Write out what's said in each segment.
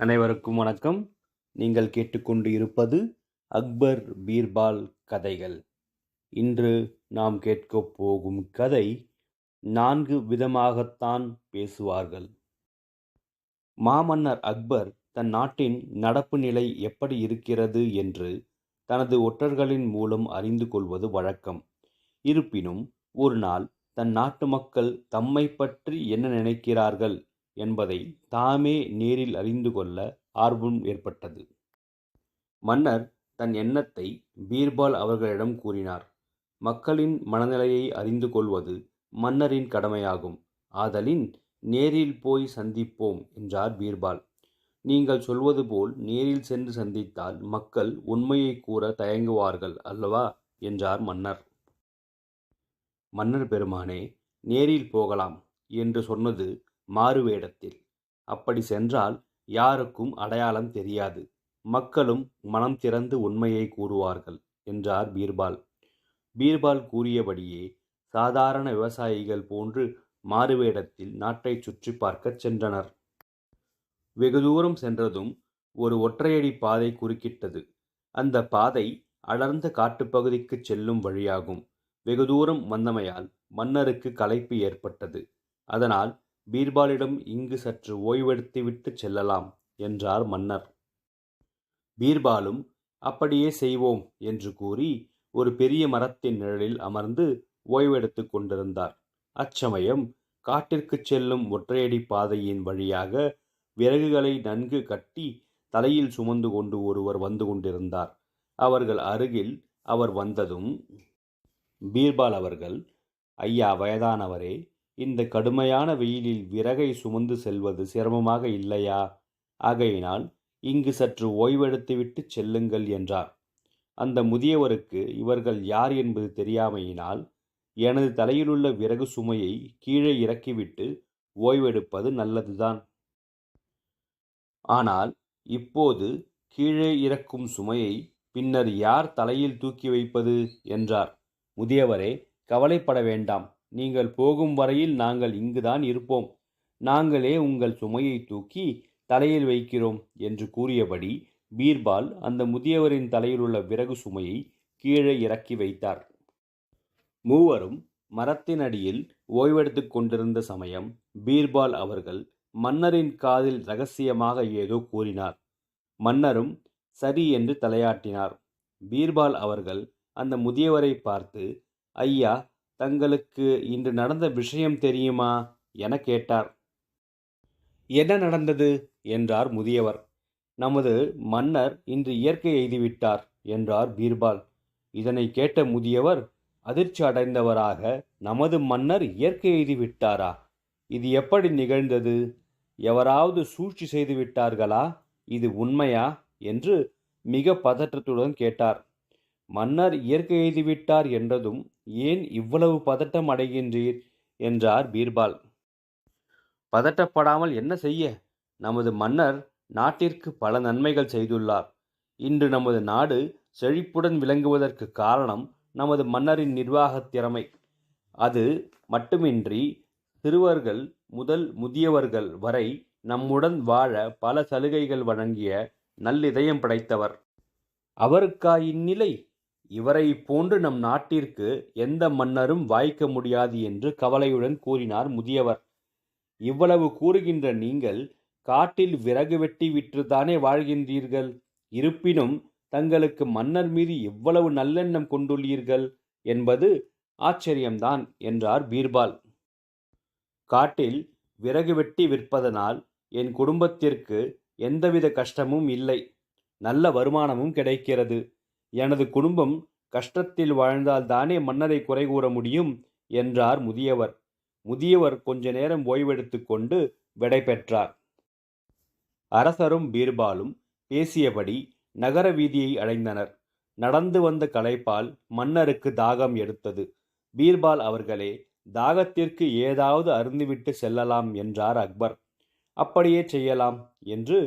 அனைவருக்கும் வணக்கம். நீங்கள் கேட்டுக்கொண்டு இருப்பது அக்பர் பீர்பால் கதைகள். இன்று நாம் கேட்கப் போகும் கதை நான்கு விதமாகத்தான் பேசுவார்கள். மாமன்னர் அக்பர் தன் நாட்டின் நடப்பு நிலை எப்படி இருக்கிறது என்று தனது ஒற்றர்களின் மூலம் அறிந்து கொள்வது வழக்கம். இருப்பினும் ஒரு நாள் தன் நாட்டு மக்கள் தம்மை பற்றி என்ன நினைக்கிறார்கள் என்பதை தாமே நேரில் அறிந்து கொள்ள ஆர்வம் ஏற்பட்டது. மன்னர் தன் எண்ணத்தை பீர்பால் அவர்களிடம் கூறினார். மக்களின் மனநிலையை அறிந்து கொள்வது மன்னரின் கடமையாகும். ஆதலின் நேரில் போய் சந்திப்போம் என்றார் பீர்பால். நீங்கள் சொல்வது போல் நேரில் சென்று சந்தித்தால் மக்கள் உண்மையை கூற தயங்குவார்கள் அல்லவா? என்றார் மன்னர். மன்னர் பெருமானே நேரில் போகலாம் என்று சொன்னது மாறுவேடத்தில். அப்படி சென்றால் யாருக்கும் அடையாளம் தெரியாது. மக்களும் மனம் திறந்து உண்மையை கூறுவார்கள் என்றார் பீர்பால். பீர்பால் கூறியபடியே சாதாரண விவசாயிகள் போன்று மாறுவேடத்தில் நாட்டை சுற்றி பார்க்கச் சென்றனர். வெகு தூரம் சென்றதும் ஒரு ஒற்றையடி பாதை குறுக்கிட்டது. அந்த பாதை அடர்ந்த காட்டுப்பகுதிக்கு செல்லும் வழியாகும். வெகு தூரம் வந்தமையால் மன்னருக்கு களைப்பு ஏற்பட்டது. அதனால் பீர்பாலிடம் இங்கு சற்று ஓய்வெடுத்துவிட்டு செல்லலாம் என்றார் மன்னர். பீர்பாலும் அப்படியே செய்வோம் என்று கூறி ஒரு பெரிய மரத்தின் நிழலில் அமர்ந்து ஓய்வெடுத்து கொண்டிருந்தார். அச்சமயம் காட்டிற்கு செல்லும் ஒற்றையடி பாதையின் வழியாக விறகுகளை நன்கு கட்டி தலையில் சுமந்து கொண்டு ஒருவர் வந்து கொண்டிருந்தார். அவர்கள் அருகில் அவர் வந்ததும் பீர்பால் அவர்கள் ஐயா வயதானவரே இந்த கடுமையான வெயிலில் விறகை சுமந்து செல்வது சிரமமாக இல்லையா? ஆகையினால் இங்கு சற்று ஓய்வெடுத்துவிட்டு செல்லுங்கள் என்றார். அந்த முதியவருக்கு இவர்கள் யார் என்பது தெரியாமையினால் எனது தலையிலுள்ள விறகு சுமையை கீழே இறக்கிவிட்டு ஓய்வெடுப்பது நல்லதுதான். ஆனால் இப்போது கீழே இறக்கும் சுமையை பின்னர் யார் தலையில் தூக்கி வைப்பது? என்றார். முதியவரே கவலைப்பட வேண்டாம். நீங்கள் போகும் வரையில் நாங்கள் இங்குதான் இருப்போம். நாங்களே உங்கள் சுமையை தூக்கி தலையில் வைக்கிறோம் என்று கூறியபடி பீர்பால் அந்த முதியவரின் தலையில் உள்ள விறகு சுமையை கீழே இறக்கி வைத்தார். மூவரும் மரத்தின் அடியில் ஓய்வெடுத்து கொண்டிருந்த சமயம் பீர்பால் அவர்கள் மன்னரின் காதில் ரகசியமாக ஏதோ கூறினார். மன்னரும் சரி என்று தலையாட்டினார். பீர்பால் அவர்கள் அந்த முதியவரை பார்த்து ஐயா தங்களுக்கு இன்று நடந்த விஷயம் தெரியுமா? என கேட்டார். என்ன நடந்தது? என்றார் முதியவர். நமது மன்னர் இன்று இயற்கை எய்துவிட்டார் என்றார் பீர்பால். இதனை கேட்ட முதியவர் அதிர்ச்சி அடைந்தவராக நமது மன்னர் இயற்கை எய்தி விட்டாரா இது எப்படி நிகழ்ந்தது? எவராவது சூழ்ச்சி செய்து விட்டார்களா இது உண்மையா? என்று மிக பதற்றத்துடன் கேட்டார். மன்னர் இயற்கை எய்துவிட்டார் என்றதும் ஏன் இவ்வளவு பதட்டம் அடைகின்றீர்? என்றார் பீர்பால். பதட்டப்படாமல் என்ன செய்ய? நமது மன்னர் நாட்டிற்கு பல நன்மைகள் செய்துள்ளார். இன்று நமது நாடு செழிப்புடன் விளங்குவதற்கு காரணம் நமது மன்னரின் நிர்வாகத் திறமை. அது மட்டுமின்றி சிறுவர்கள் முதல் முதியவர்கள் வரை நம்முடன் வாழ பல சலுகைகள் வழங்கிய நல்லிதயம் படைத்தவர். அவருக்கா இந்நிலை? இவரை போன்று நம் நாட்டிற்கு எந்த மன்னரும் வாய்க்க முடியாது என்று கவலையுடன் கூறினார் முதியவர். இவ்வளவு கூறுகின்ற நீங்கள் காட்டில் விறகு வெட்டி விற்றுதானே வாழ்கின்றீர்கள். இருப்பினும் தங்களுக்கு மன்னர் மீது எவ்வளவு நல்லெண்ணம் கொண்டுள்ளீர்கள் என்பது ஆச்சரியம்தான் என்றார் பீர்பால். காட்டில் விறகு வெட்டி விற்பதனால் என் குடும்பத்திற்கு எந்தவித கஷ்டமும் இல்லை. நல்ல வருமானமும் கிடைக்கிறது. எனது குடும்பம் கஷ்டத்தில் வாழ்ந்தால் தானே மன்னரை குறை கூற முடியும் என்றார் முதியவர். முதியவர் கொஞ்ச நேரம் ஓய்வெடுத்து கொண்டு விடை பெற்றார். அரசரும் பீர்பாலும் பேசியபடி நகர வீதியை அடைந்தனர். நடந்து வந்த களைப்பால் மன்னருக்கு தாகம் எடுத்தது. பீர்பால் அவர்களே தாகத்திற்கு ஏதாவது அருந்துவிட்டு செல்லலாம் என்றார் அக்பர். அப்படியே செய்யலாம் என்று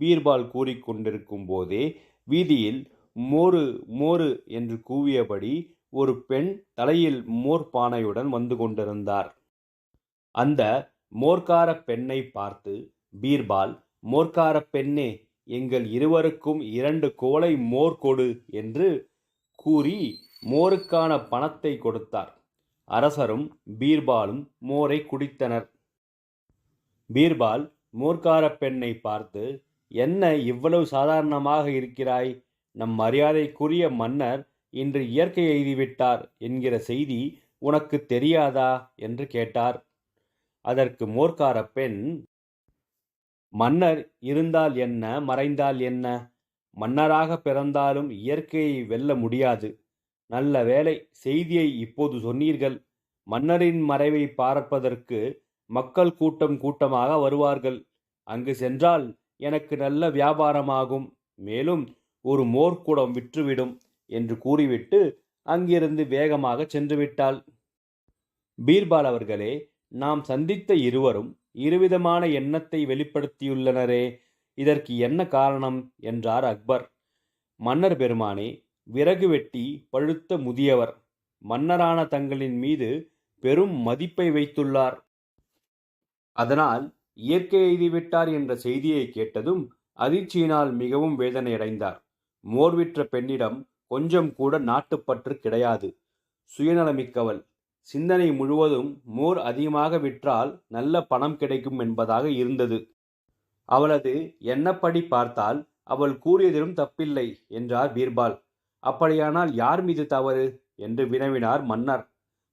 பீர்பால் கூறிக்கொண்டிருக்கும் போதே வீதியில் மோரு மோரு என்று கூவியபடி ஒரு பெண் தலையில் மோர் பானையுடன் வந்து கொண்டிருந்தார். அந்த மோர்க்கார பெண்ணை பார்த்து பீர்பால் மோர்க்கார பெண்ணே எங்கள் இருவருக்கும் இரண்டு கோலை மோர் கொடு என்று கூறி மோருக்கான பணத்தை கொடுத்தார். அரசரும் பீர்பாலும் மோரை குடித்தனர். பீர்பால் மோர்க்காரப் பெண்ணை பார்த்து என்ன இவ்வளவு சாதாரணமாக இருக்கிறாய்? நம் மரியாதைக்குரிய மன்னர் இன்று இயற்கை எய்திவிட்டார் என்கிற செய்தி உனக்கு தெரியாதா? என்று கேட்டார். அதற்கு மோர்க்கார பெண் மன்னர் இருந்தால் என்ன? மறைந்தால் என்ன? மன்னராக பிறந்தாலும் இயற்கையை வெல்ல முடியாது. நல்ல வேளை செய்தியை இப்போது சொன்னீர்கள். மன்னரின் மறைவை பார்ப்பதற்கு மக்கள் கூட்டம் கூட்டமாக வருவார்கள். அங்கு சென்றால் எனக்கு நல்ல வியாபாரமாகும். மேலும் ஒரு மோர்க்கூடம் விற்றுவிடும் என்று கூறிவிட்டு அங்கிருந்து வேகமாக சென்று விட்டாள் பீர்பால் அவர்களே நாம் சந்தித்த இருவரும் இருவிதமான எண்ணத்தை வெளிப்படுத்தியுள்ளனரே இதற்கு என்ன காரணம்? என்றார் அக்பர். மன்னர் பெருமானே விறகு வெட்டி பழுத்த முதியவர் மன்னரான தங்களின் மீது பெரும் மதிப்பை வைத்துள்ளார். அதனால் இயற்கை எழுதிவிட்டார் என்ற செய்தியை கேட்டதும் அதிர்ச்சியினால் மிகவும் வேதனையடைந்தார். மோர் விற்ற பெண்ணிடம் கொஞ்சம் கூட நாட்டுப்பற்று கிடையாது. சுயநலமிக்கவள். சிந்தனை முழுவதும் மோர் அதிகமாக விற்றால் நல்ல பணம் கிடைக்கும் என்பதாக இருந்தது. அவளது எண்ணப்படி பார்த்தால் அவள் கூறியதிலும் தப்பில்லை என்றார் பீர்பால். அப்படியானால் யார் மீது தவறு? என்று வினவினார் மன்னர்.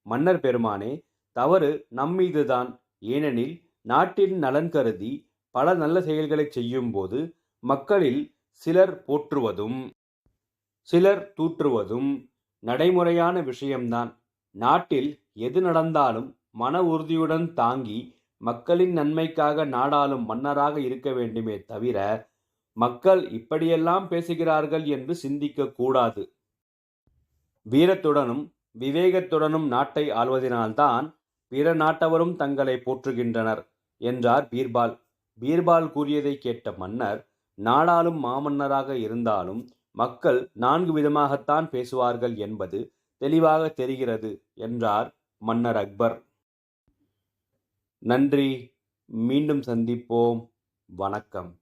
மன்னர் பெருமானே தவறு நம்மீதுதான் ஏனெனில் நாட்டின் நலன் கருதி பல நல்ல செயல்களை செய்யும்போது மக்களில் சிலர் போற்றுவதும் சிலர் தூற்றுவதும் நடைமுறையான விஷயம்தான். நாட்டில் எது நடந்தாலும் மன உறுதியுடன் தாங்கி மக்களின் நன்மைக்காக நாடாளும் மன்னராக இருக்க வேண்டுமே தவிர மக்கள் இப்படியெல்லாம் பேசுகிறார்கள் என்று சிந்திக்க கூடாது. வீரத்துடனும் விவேகத்துடனும் நாட்டை ஆள்வதினால்தான் பிற நாட்டவரும் தங்களை போற்றுகின்றனர் என்றார் பீர்பால். பீர்பால் கூறியதை கேட்ட மன்னர் நாடாளும் மாமன்னராக இருந்தாலும் மக்கள் நான்கு விதமாகத்தான் பேசுவார்கள் என்பது தெளிவாக தெரிகிறது என்றார் மன்னர் அக்பர். நன்றி. மீண்டும் சந்திப்போம். வணக்கம்.